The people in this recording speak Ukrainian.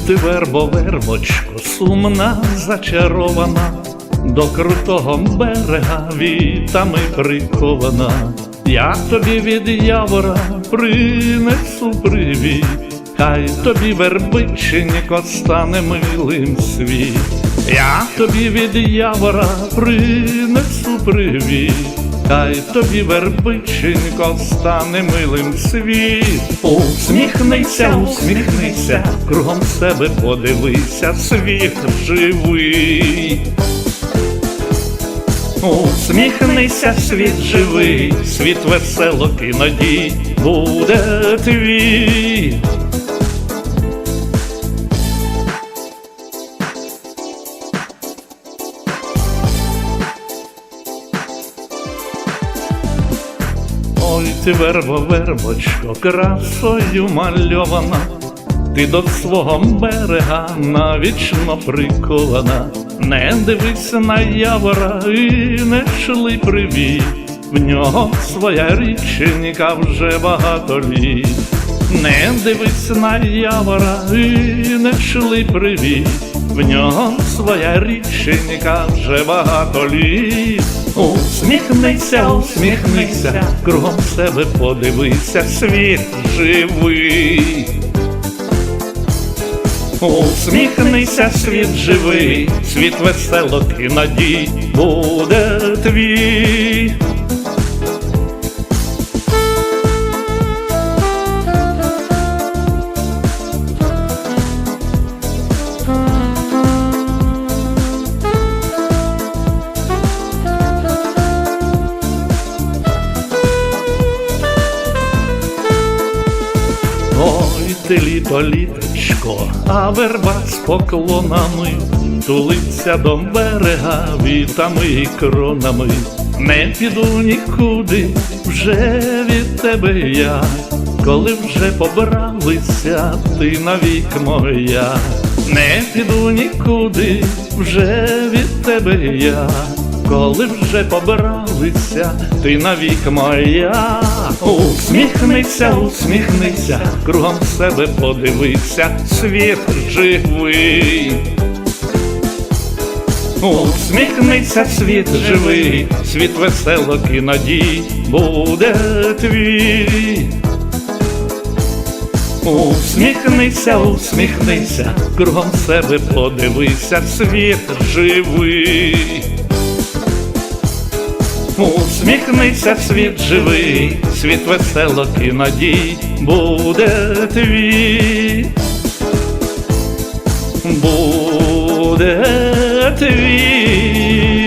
вербо, вербочко, сумна, зачарована, до крутого берега вітами прикована. Я тобі від явора принесу привіт, хай тобі вербиченько стане милим світ. Я тобі від явора принесу хай тобі вербиченько стане милим світ. Усміхнися, усміхнися, кругом себе подивися, світ живий. Усміхнися, світ живий, світ веселок і надій буде твій. Ти вербо, вербочко, красою мальована, ти до свого берега навічно прикована, не дивись на явора і не шли привіт, в нього своя річенька вже багато літ. Не дивись на явора і не шли привіт, в нього своя річенька вже багато літ. Усміхнися, усміхнися, кругом себе подивися, світ живий. Усміхнися, світ живий, світ веселок і надій буде твій. Ти літо, літочко, а верба з поклонами тулиться до берега вітами і кронами. Не піду нікуди, вже від тебе я, коли вже побралися, ти навік моя. Не піду нікуди, вже від тебе я, коли вже побралися, ти навік моя. Усміхнися, усміхнися, кругом себе подивися, світ живий. Усміхнися, світ живий, світ веселок і надій буде твій. Усміхнися, усміхнися, кругом себе подивися, світ живий. Усміхнися, світ живий, світ веселок і надій буде твій. Буде твій.